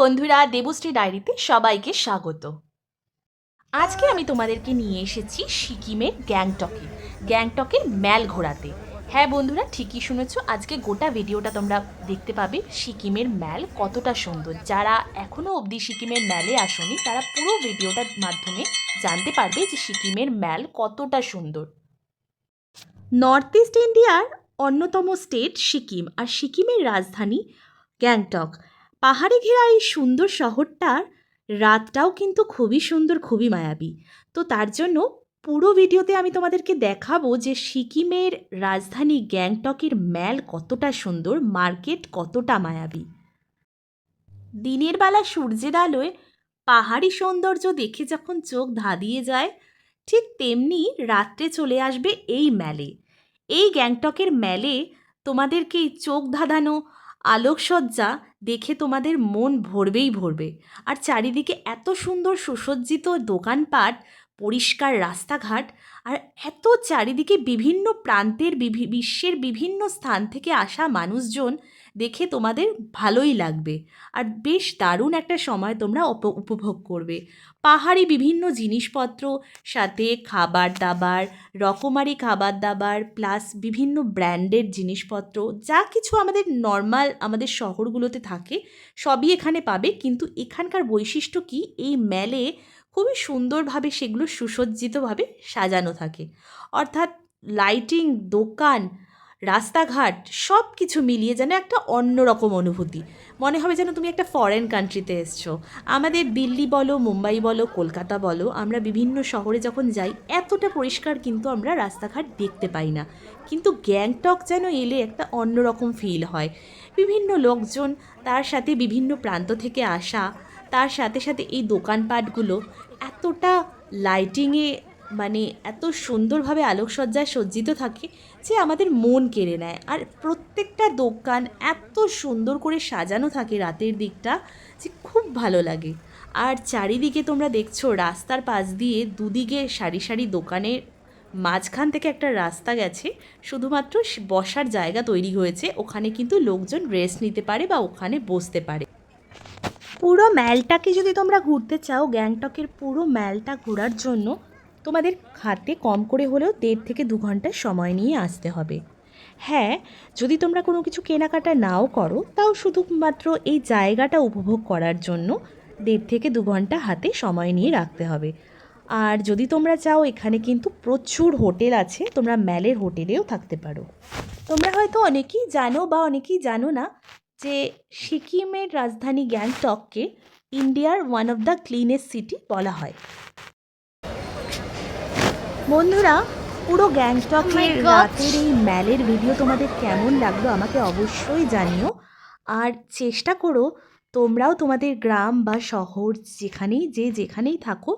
বন্ধুরা, দেবশ্রী ডায়েরিতে সবাইকে স্বাগত। আজকে আমি তোমাদেরকে নিয়ে এসেছি সিকিমের গ্যাংটকে, গ্যাংটকের ম্যাল ঘোরাতে। হ্যাঁ বন্ধুরা, ঠিকই শুনেছো, আজকে গোটা ভিডিওটা তোমরা দেখতে পাবে সিকিমের ম্যাল কতটা সুন্দর। যারা এখনও অবধি সিকিমের ম্যালে আসেনি, তারা পুরো ভিডিওটার মাধ্যমে জানতে পারবে যে সিকিমের ম্যাল কতটা সুন্দর। নর্থ ইস্ট ইন্ডিয়ার অন্যতম স্টেট সিকিম, আর সিকিমের রাজধানী গ্যাংটক। পাহাড়ে ঘেরা এই সুন্দর শহরটার রাতটাও কিন্তু খুবই সুন্দর, খুবই মায়াবী। তো তার জন্য পুরো ভিডিওতে আমি তোমাদেরকে দেখাবো যে সিকিমের রাজধানী গ্যাংটকের ম্যাল কতটা সুন্দর, মার্কেট কতটা মায়াবী। দিনের বেলা সূর্যের আলোয় পাহাড়ি সৌন্দর্য দেখে যখন চোখ ধাঁধিয়ে যায়, ঠিক তেমনি রাত্রে চলে আসবে এই ম্যালে। এই গ্যাংটকের ম্যালে তোমাদেরকে চোখ ধাঁধানো আলোকসজ্জা দেখে তোমাদের মন ভরবেই ভরবে। আর চারিদিকে এত সুন্দর সুসজ্জিত দোকানপাট পরিষ্কার রাস্তাঘাট আর এত চারিদিকে বিভিন্ন প্রান্তের বিশ্বের বিভিন্ন স্থান থেকে আসা মানুষজন দেখে তোমাদের ভালোই লাগবে। আর বেশ দারুণ একটা সময় তোমরা উপভোগ করবে। পাহাড়ি বিভিন্ন জিনিসপত্র, সাথে খাবার দাবার, রকমারি খাবার দাবার প্লাস বিভিন্ন ব্র্যান্ডের জিনিসপত্র, যা কিছু আমাদের নর্মাল আমাদের শহরগুলোতে থাকে, সবই এখানে পাবে। কিন্তু এখানকার বৈশিষ্ট্য কি? এই ম্যালে খুবই সুন্দরভাবে সেগুলো সুসজ্জিতভাবে সাজানো থাকে। অর্থাৎ লাইটিং দোকান, রাস্তাঘাট সব কিছু মিলিয়ে যেন একটা অন্যরকম অনুভূতি। মনে হবে যেন তুমি একটা ফরেন কান্ট্রিতে এসছো। আমাদের দিল্লি বলো, মুম্বাই বলো, কলকাতা বলো, আমরা বিভিন্ন শহরে যখন যাই, এতটা পরিষ্কার কিন্তু আমরা রাস্তাঘাট দেখতে পাই না। কিন্তু গ্যাংটক যেন এলে একটা অন্যরকম ফিল হয়। বিভিন্ন লোকজন তার সাথে বিভিন্ন প্রান্ত থেকে আসা, তার সাথে সাথে এই দোকানপাটগুলো এতটা লাইটিংয়ে মানে এত সুন্দরভাবে আলোকসজ্জায় সজ্জিত থাকে যে আমাদের মন কেড়ে নেয়। আর প্রত্যেকটা দোকান এত সুন্দর করে সাজানো থাকে রাতের দিকটা যে খুব ভালো লাগে। আর চারিদিকে তোমরা দেখছ রাস্তার পাশ দিয়ে দুদিকে সারি সারি দোকানের মাঝখান থেকে একটা রাস্তা গেছে। শুধুমাত্র বসার জায়গা তৈরি হয়েছে। ওখানে কিন্তু লোকজন রেস্ট নিতে পারে বা ওখানে বসতে পারে। পুরো ম্যালটাকে যদি তোমরা ঘুরতে চাও, গ্যাংটকের পুরো ম্যালটা ঘোরার জন্য তোমাদের হাতে কম করে হলেও দেড় থেকে দু ঘণ্টা সময় নিয়ে আসতে হবে। হ্যাঁ যদি তোমরা কোনো কিছু কেনাকাটা নাও করো, তাও শুধুমাত্র এই জায়গাটা উপভোগ করার জন্য দেড় থেকে দু ঘণ্টা হাতে সময় নিয়ে রাখতে হবে। আর যদি তোমরা চাও, এখানে কিন্তু প্রচুর হোটেল আছে, তোমরা ম্যালের হোটেলেও থাকতে পারো। তোমরা হয়তো অনেকেই জানো বা অনেকেই জানো না যে সিকিমের রাজধানী গ্যাংটককে ইন্ডিয়ার one of the cleanest city বলা হয়। বন্ধুরা পুরো গ্যাংটকের রাতের এই ম্যালের ভিডিও তোমাদের কেমন লাগল আমাকে অবশ্যই জানিও। আর চেষ্টা করো তোমরাও তোমাদের গ্রাম বা শহর যেখানেই যে যেখানেই থাকো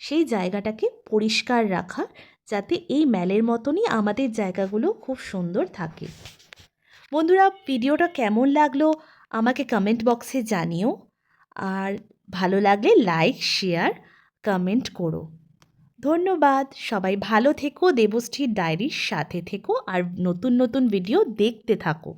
সেই জায়গাটাকে পরিষ্কার রাখা যাতে এই ম্যালের মতনই আমাদের জায়গাগুলো খুব সুন্দর থাকে। বন্ধুরা, ভিডিওটা কেমন লাগল আমাকে কমেন্ট বক্সে জানিও। আর ভালো লাগলে লাইক শেয়ার কমেন্ট করো। ধন্যবাদ। সবাই ভালো থেকো, দেবশ্রীর ডায়েরির সাথে থেকো। আর নতুন নতুন ভিডিও দেখতে থাকো।